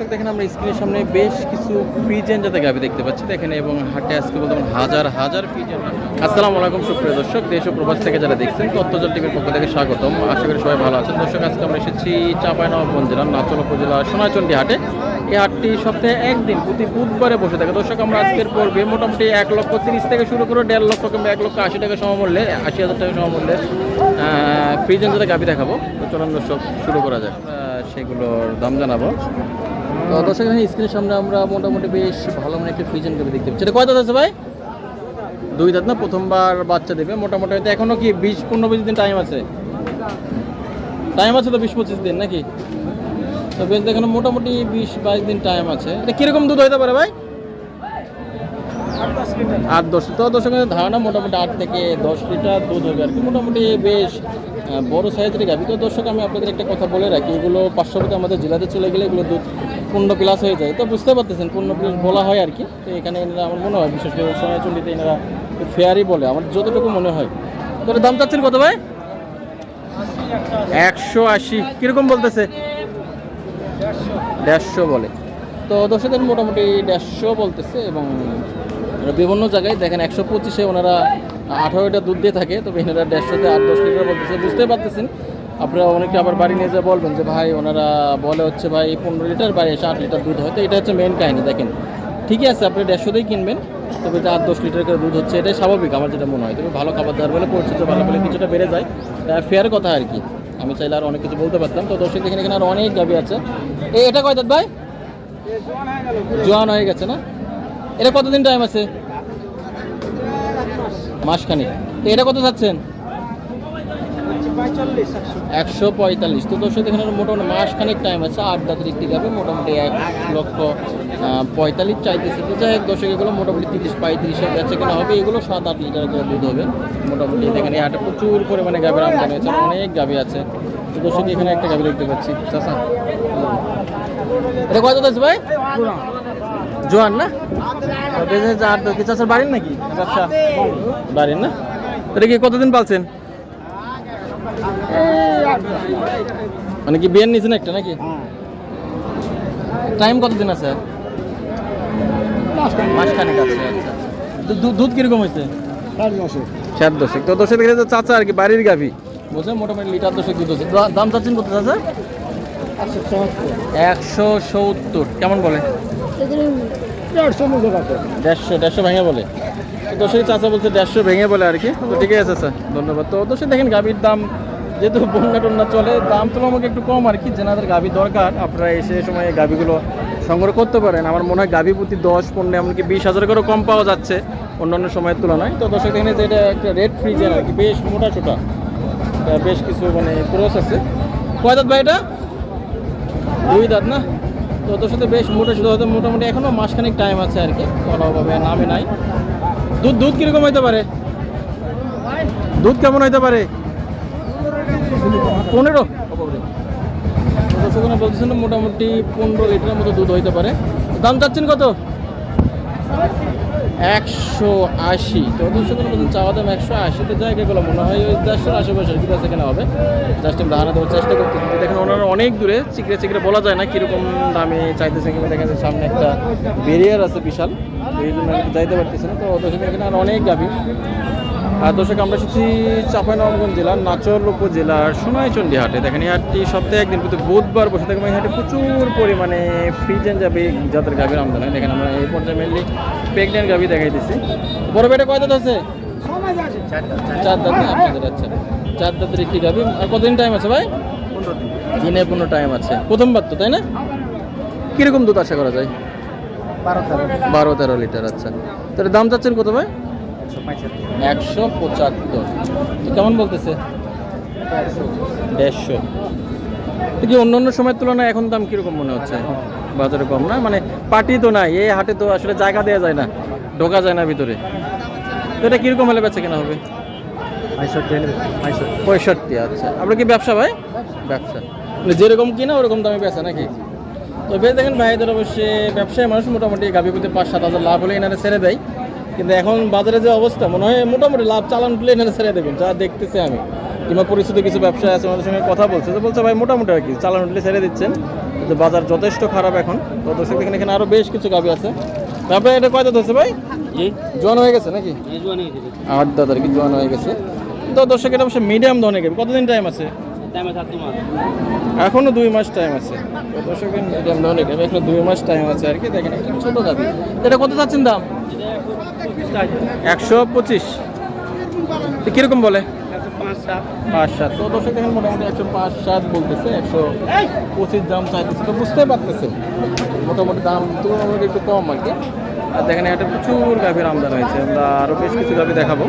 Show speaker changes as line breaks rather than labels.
দর্শক, দেখেন আমরা স্ক্রিনের সামনে বেশ কিছু ফ্রিজেন যাতে গাবি দেখতে পাচ্ছি। দেখেন, এবং হাটে আজকে বলতে হাজার হাজার ফ্রিজেন আসসালামু আলাইকুম, সুপ্রিয় দর্শক। দেশ ও প্রবাস থেকে যারা দেখছেন তত্ত্বজল টিভির পক্ষ থেকে স্বাগতম। আশা করি সবাই ভালো আছেন। দর্শক, আজকে আমরা এসেছি চাঁপাইনবাবগঞ্জ জেলার নাচল উপজেলা সোনাচন্ডী হাটে। এই হাটটি সপ্তাহে একদিন, প্রতি বুধবারে বসে থাকে। দর্শক, আমরা আজকের পর্বে মোটামুটি এক লক্ষ তিরিশ থেকে শুরু করে দেড় লক্ষ কিংবা এক লক্ষ আশি টাকা সমমূল্যে, আশি হাজার টাকা সমমূল্যে ফ্রিজেন যাতে গাবি দেখাবো। তো চলুন দর্শক, শুরু করা যায় সেগুলোর দাম জানাব। তো দর্শক স্ক্রিনের সামনে আমরা মোটামুটি বেশ ভালো মানে একটা ফ্রিজেন করে দেখতে পাচ্ছি। কয় দাঁত আছে ভাই? দুই দাঁত না? প্রথমবার বাচ্চা দেবে। মোটামুটি হয়তো এখনও কি বিশ, পনেরো, বিশ দিন টাইম আছে? টাইম আছে তো বিশ, পঁচিশ দিন নাকি? তো বেশ দেখানো মোটামুটি বিশ, বাইশ দিন টাইম আছে। এটা কীরকম দুধ হইতে পারে ভাই? আট দশ তো দর্শকের ধারণা মোটামুটি আট থেকে দশ লিটার দুধ হবে আর কি। মোটামুটি বেশ বড় সাইজের গাভি। তো দর্শক, আমি আপনাদের একটা কথা বলে রাখি, এগুলো পার্শ্ববর্তী আমাদের জেলাতে চলে গেলে এগুলো দুধ পূর্ণ প্লাস হয়ে যায়। তো বুঝতে পারতেছেন, পূর্ণ প্লাস বলা হয় আর কি। তো এখানে এনারা, আমার মনে হয়, বিশেষ করে সোনাচন্ডিতে এনারা ফেয়ারই বলে, আমার যতটুকু মনে হয়। তো এটার দাম চাচ্ছেন কত ভাই? একশো আশি। কীরকম বলতেছে? দেড়শো বলে। তো দর্শকদের মোটামুটি দেড়শো বলতেছে এবং বিভিন্ন জায়গায় দেখেন একশো পঁচিশে ওনারা আঠারোটা দুধ দিয়ে থাকে তবে এনারা দেড়শোতে আট, দশ লিটার বলতেছে বুঝতে পারতেছেন। আপনারা অনেকে আবার বাড়ি নিয়ে যা বলবেন যে, ভাই, ওনারা বলে হচ্ছে, ভাই পনেরো লিটার বাড়ি এসে আট লিটার দুধ হয়। তো এটা হচ্ছে মেন কাহিনী, দেখেন। ঠিকই আছে, আপনি দেড়শোতেই কিনবেন, তবে যে আট, দশ লিটার করে দুধ হচ্ছে, এটাই স্বাভাবিক, আমার যেটা মনে হয়। তবে ভালো খাবার দাবার বলে পরিচিত, ভালো বলে কিছুটা বেড়ে যায়। ফেয়ার কথা আর কি। আমি চাইলে আর অনেক কিছু বলতে পারতাম। তো দর্শক এখানে এখানে আর অনেক গাবি আছে। এটা কয় দাদ ভাই? জোয়ান হয়ে গেছে না? এটা কতদিন টাইম আছে? মাসখানেক। এটা কত যাচ্ছেন? একশো পঁয়তাল্লিশ। তো দর্শক, এখানে মোটামুটি মাসখানেক টাইম আছে। আট দাঁতের একটি যাবে মোটামুটি এক লক্ষ পঁয়তাল্লিশ চাইতেছে। তো যাই হোক দর্শক, এগুলো মোটামুটি তিরিশ পঁয়ত্রিশে যাচ্ছে কিনা হবে। এগুলো সাত আট লিটার করে দুধ হবে। মোটামুটি এখানে এই হাটে প্রচুর পরিমাণে গাভীর আমদানি হয়েছে। অনেক গাভী আছে। তো দর্শক, এখানে একটা গাভী দেখতে পাচ্ছি। চাষা এটা কত আছে ভাই? জোয়ান না? তো বেজে যে আট কি চাষার বাড়ির নাকি? ব্যবসা বাড়ির না? এটা কি কতদিন পালছেন? মানে কি বিয়ের নিয়েছেন একটা নাকি? টাইম কতদিন আছে? মাসখানেক আছে আচ্ছা তো দু- দুধ কীরকম হয়েছে? চার দশক। তো দশক দেখে চাচা আর কি বাড়ির গাভি। বুঝছেন মোটামুটি লিটার দশক দুধ হচ্ছে দাম চাচ্ছেন কত চাচা? একশো সত্তর। কেমন বলে? দেড়শো দেড়শো ভেঙে বলে। তো চাচা বলছে দেড়শো ভেঙে বলে আর কি। তো ঠিক আছে স্যার। ধন্যবাদ। তো দেখেন গাভীর দাম যেহেতু বন্যা টন্যা চলে দাম তুলনামূলক একটু কম আর কি। যেনাদের গাভী দরকার আপনারা এসে এই সময় এই গাভীগুলো সংগ্রহ করতে পারেন। আমার মনে হয় গাভী প্রতি দশ পনেরো এমনকি বিশ হাজার করেও কম পাওয়া যাচ্ছে অন্যান্য সময়ের তুলনায়। তো দর্শক দেখেন যে এটা একটা রেড ফ্রিজের আর কি বেশ মোটা ছোটা তা বেশ কিছু মানে ক্রস আছে কয় দাঁত ভাই এটা? দুই দাঁত না? তো তোর সাথে বেশ মোটা শুধু হয়তো মোটামুটি এখনও মাসখানিক টাইম আছে আর কি কোনোভাবে নামে নাই। দুধ দুধ কীরকম হইতে পারে? দুধ কেমন হইতে পারে? পনেরো। দর্শকরা বলতেছেন মোটামুটি পনেরো লিটারের মতো দুধ হইতে পারে। দাম চাচ্ছেন কত? একশো আশি। তো সেখানে বলছেন চাওয়া দাম একশো আশি তো জায়গাগুলো মনে হয় ওই চারশোর আশেপাশে আছে কেনা হবে। জাস্ট আমি ধারণা দেওয়ার চেষ্টা করতেছি। তো দেখেন ওনারা অনেক দূরে, চিকরে চিকরে বলা যায় না কীরকম দামে চাইতেছে কিন্তু দেখেন সামনে একটা ব্যারিয়ার আছে বিশাল এই জন্য যাইতে পারতেছে না। তো ওদের এখানে আর অনেক গাভি। দর্শক, আমরা এসেছি চাঁপাইনবাবগঞ্জ জেলার নাচল উপজেলার সোনাইচন্ডী হাটে দেখেন, এই হাটটি সপ্তাহে একদিন কিন্তু বুধবার বসে থাকবে এই হাটে প্রচুর পরিমাণে ফ্রিজেন যাবে যাদের গাভীর আমদানি হয়। দেখেন, আমরা এই পর্যায়ে মেনলি প্রেগনেন্ট গাভী দেখাই দিচ্ছি বড় বেটা কয় দাঁত আছে? চার দাঁত আপনাদের আচ্ছা চার দাঁতের একটি গাভী। আর কতদিন টাইম আছে ভাই? দিনে পনেরো টাইম আছে। প্রথমবার তো, তাই না? কীরকম দুধ আশা করা যায়? বারো তেরো লিটার আচ্ছা। তাহলে দাম চাচ্ছেন কত ভাই? একশো পঁচাত্তর। কেমন বলতেছে? দেড়শো। কি অন্য অন্য সময়ের তুলনায় এখন দাম কীরকম মনে হচ্ছে? বাজারে কম না? মানে পার্টি তো নাই এই হাটে তো আসলে জায়গা দেওয়া যায় না ঢোকা যায় না ভিতরে। তো এটা কীরকম হলে বেচা কেনা হবে? পঁয়ষট্টি আচ্ছা। আপনার কি ব্যবসা ভাই? ব্যবসা। মানে যেরকম কিনা ওরকম দামে বেচা নাকি? তো বেশ দেখেন ভাইদের অবশ্যই ব্যবসায়ী মানুষ মোটামুটি গাভী প্রতি পাঁচ সাত হাজার লাভ হলে এনারা ছেড়ে দেয়। কিন্তু এখন বাজারে যে অবস্থা মনে হয় মোটামুটি লাভ চালান তুলে এনারা ছেড়ে দেবেন যা দেখতেছি আমি। কিংবা পরিচিত কিছু ব্যবসায় আছে ওনাদের সঙ্গে কথা বলছে তো বলছে ভাই মোটামুটি আর কি চালান উঠলে ছেড়ে দিচ্ছেন যে বাজার যথেষ্ট খারাপ এখন। তো দর্শক দেখেন এখানে আরও বেশ কিছু গাবি আছে। তারপরে এটা কয়টা ধরছে ভাই? জোয়ান হয়ে গেছে নাকি? আট দাঁত আর কি জোয়ান হয়ে গেছে। তো দর্শক এটা অবশ্যই মিডিয়াম ধরনের গাবি। কতদিন টাইম আছে? এখনও দুই মাস টাইম আছে। দর্শক মিডিয়াম ধরনের গাবি এখনও দুই মাস টাইম আছে আর কি দেখেন একটা ছোট গাবি। এটা কত চাচ্ছেন দাম? একশো পঁচিশ। তো কীরকম বলে?
পাঁচ সাত।
তো একশো পাঁচ সাত বলতেছে, একশো পঁচিশ দাম তো মোটামুটি দাম তুলনামূলক একটু কম আর আর দেখেন একটা প্রচুর গাভীর আমদানি হয়েছে, আমরা আরও বেশ কিছু গাভী দেখাবো।